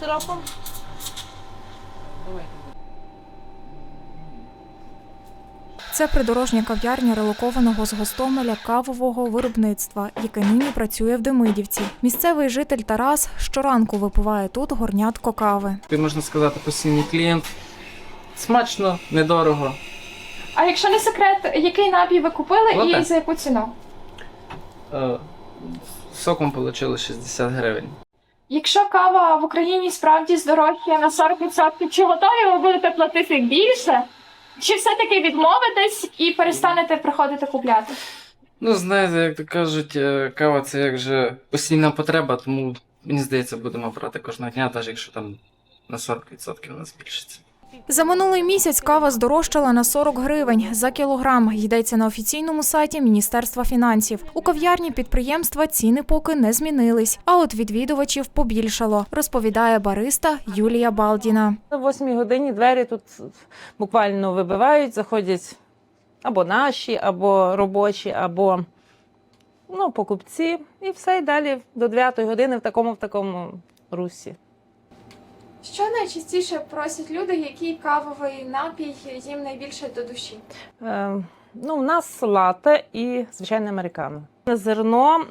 сиропом? Це придорожня кав'ярня релокованого з Гостомеля кавового виробництва, яке нині працює в Демидівці. Місцевий житель Тарас щоранку випиває тут горнятко кави. Ти можна сказати постійний клієнт. Смачно, недорого. А якщо не секрет, який напій ви купили Лате. і за яку ціну? Е, Соком вийшло 60 гривень. Якщо кава в Україні справді здорожчає на 40%, чи готові ви будете платити більше? Чи все-таки відмовитесь і перестанете приходити купляти? Ну, знаєте, як то кажуть, е, кава це як же постійна потреба, тому мені здається, будемо брати кожного дня, навіть якщо там на 40% у нас збільшиться. За минулий місяць кава здорожчала на 40 гривень за кілограм. Йдеться на офіційному сайті Міністерства фінансів. У кав'ярні підприємства ціни поки не змінились, а от відвідувачів побільшало, розповідає бариста Юлія Балдіна. О 8 годині двері тут буквально вибивають, заходять або наші, або робочі, або ну, покупці, і все і далі до 9 години в такому в такому русі. Що найчастіше просять люди, який кавовий напій їм найбільше до душі? Е, ну, у нас лате і звичайне американо. Зерно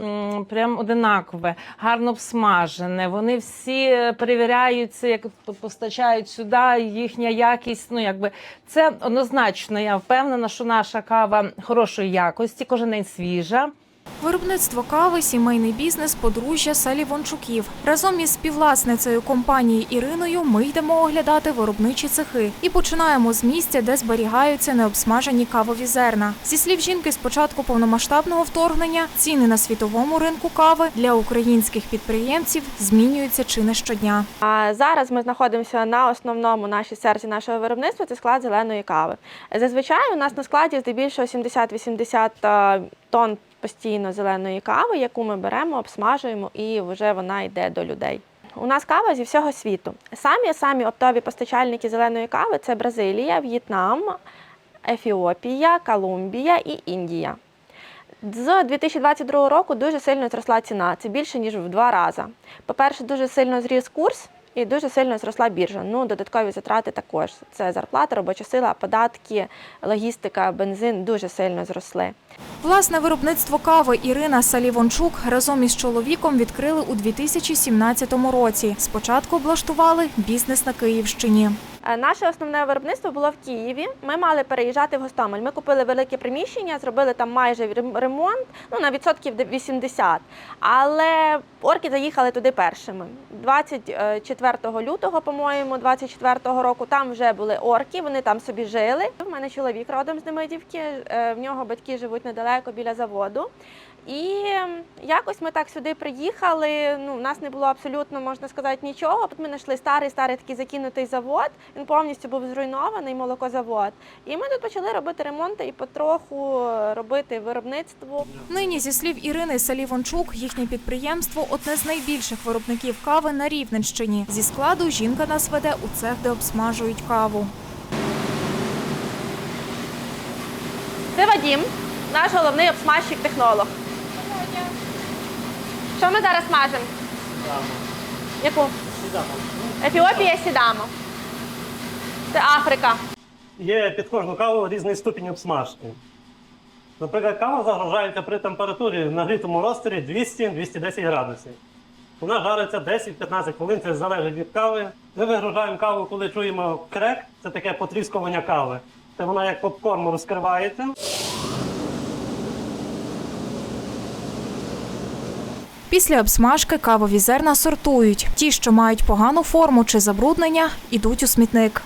прям одинакове, гарно обсмажене. Вони всі перевіряються, як постачають сюди їхня якість. Ну якби це однозначно. Я впевнена, що наша кава хорошої якості, кожен день свіжа. Виробництво кави сімейний бізнес подружжя Салівончуків. Разом із співвласницею компанії Іриною ми йдемо оглядати виробничі цехи і починаємо з місця, де зберігаються необсмажені кавові зерна. Зі слів жінки, з початку повномасштабного вторгнення ціни на світовому ринку кави для українських підприємців змінюються чи не щодня. А зараз ми знаходимося на основному нашій серці нашого виробництва. Це склад зеленої кави. Зазвичай у нас на складі здебільшого 70-80 е, тонн постійно зеленої кави, яку ми беремо, обсмажуємо, і вже вона йде до людей. У нас кава зі всього світу. Самі самі оптові постачальники зеленої кави це Бразилія, В'єтнам, Ефіопія, Колумбія і Індія. З 2022 року дуже сильно зросла ціна. Це більше ніж в два рази. По-перше, дуже сильно зріс курс і дуже сильно зросла біржа. Ну, додаткові затрати також. Це зарплата, робоча сила, податки, логістика, бензин дуже сильно зросли. Власне виробництво кави Ірина Салівончук разом із чоловіком відкрили у 2017 році. Спочатку облаштували бізнес на Київщині. Е, Наше основне виробництво було в Києві. Ми мали переїжджати в Гостомель. Ми купили велике приміщення, зробили там майже ремонт, ну на відсотків де- 80. Але орки заїхали туди першими. 24 лютого, по-моєму, 24 року там вже були орки. Вони там собі жили. У мене чоловік родом з Демидівки. е, В нього батьки живуть недалеко біля заводу. І якось ми так сюди приїхали. Ну, у нас не було абсолютно, можна сказати, нічого. Ми знайшли старий, старий такий закинутий завод. Він повністю був зруйнований, молокозавод. І ми тут почали робити ремонти і потроху е, робити виробництво. Нині, зі слів Ірини Салівончук, їхнє підприємство одне з найбільших виробників кави на Рівненщині. Зі складу жінка нас веде у цех, де обсмажують каву. Це Вадім, наш головний обсмажчик-технолог. Що ми зараз смажимо? Яку? Ефіопія сідамо. Це Африка. Є під кожну каву різний ступінь обсмажки. Наприклад, кава загружається при температурі в нагрітому розтирі 200-210 градусів. Вона жариться 10-15 хвилин, це залежить від кави. Ми вигружаємо каву, коли чуємо крек, це таке потріскування кави. Це вона як попкорн розкривається. Після обсмажки кавові зерна сортують. Ті, що мають погану форму чи забруднення, ідуть у смітник.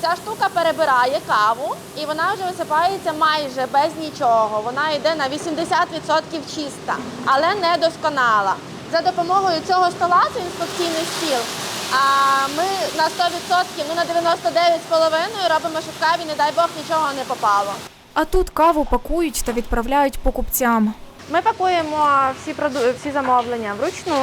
Ця штука перебирає каву і вона вже висипається майже без нічого. Вона йде на 80% чиста, але не досконала. За допомогою цього стола це інспекційний стіл. Ми на 100%, ну на 99,5% робимо, щоб каві, не дай Бог, нічого не попало. А тут каву пакують та відправляють покупцям. Ми пакуємо всі проду... всі замовлення вручну,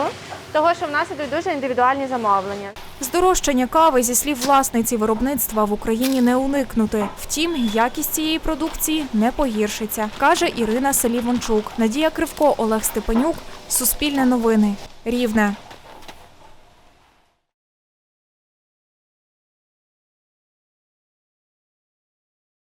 того що в нас ідуть дуже індивідуальні замовлення. Здорожчання кави зі слів власниці виробництва в Україні не уникнути. Втім, якість цієї продукції не погіршиться, каже Ірина Салівончук. Надія Кривко, Олег Степанюк. Суспільне новини. Рівне.